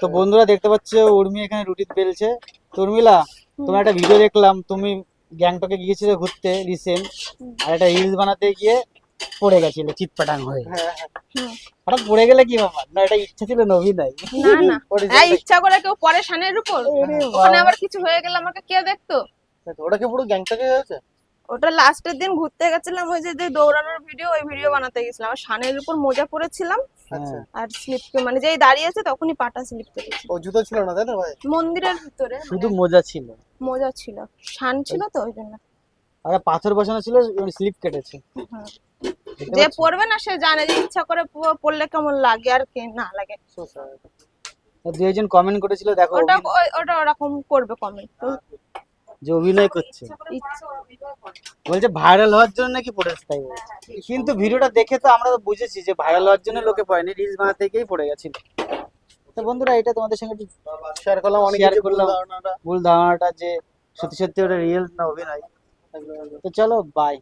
তো বন্ধুরা দেখতে পাচ্ছ উর্মি এখানে রুটি বেলছে। তো উর্মিলা তোমার একটা ভিডিও দেখলাম তুমি গ্যাংটকে গিয়েছিলে ঘুরতে রিসেন্ট আর একটা রিলস বানাতে গিয়ে পড়ে গেছিলে চিৎপাটাং হয়ে। হ্যাঁ হ্যাঁ। হঠাৎ পড়ে গেলে কি ব্যাপার? না এটা ইচ্ছা ছিল নবী নাই না না। হ্যাঁ ইচ্ছা করে কেউ পরে সানের উপর। ওখানে আবার কিছু হয়ে গেলে আমাকে কে দেখতো? ওটা কি পুরো গ্যাংটকে হয়েছে? ওটা লাস্টের দিন ঘুরতে গেছিলাম ওই যে দৌড়ানোর ভিডিও ওই ভিডিও বানাতে গেছিলাম। আর শানের উপর মোজা পরেছিলাম। আচ্ছা। আর স্লিপ মানে যেই দাঁড়িয়েছে তখনই পাটা স্লিপ করেছে ও জুতো ছিল না তাই না ভাই? মন্দিরের ভিতরে। শুধু মোজা ছিল। মোজা ছিল। শান ছিল তো ওই জন্য। আর পাথর বসানো ছিল স্লিপ কেটেছে। হুম। দেখতে যে পড়বে না সে জানে যে ইচ্ছা করে পড়লে কেমন লাগে আর কে না লাগে। So sad. তো দু কমেন্ট করেছিল দেখো ওটা ওই- ওটা ওরকম করবে কমেন্ট যে অভিনয় করছে। বলছে ভাইরাল হওয়ার জন্য নাকি পড়েছে তাই বলছে। কিন্তু ভিডিওটা দেখে তো আমরা তো বুঝেছি যে ভাইরাল হওয়ার জন্য লোকে পড়েনি রিলস বানাতে গিয়েই পড়ে গেছিল। তো বন্ধুরা এটা তোমাদের সঙ্গে একটু শেয়ার করলাম অনেক শেয়ার করলাম। ভুল ধারণাটা যে সত্যি সত্যি ওটা রিয়েল না অভিনয়। তো চলো বাই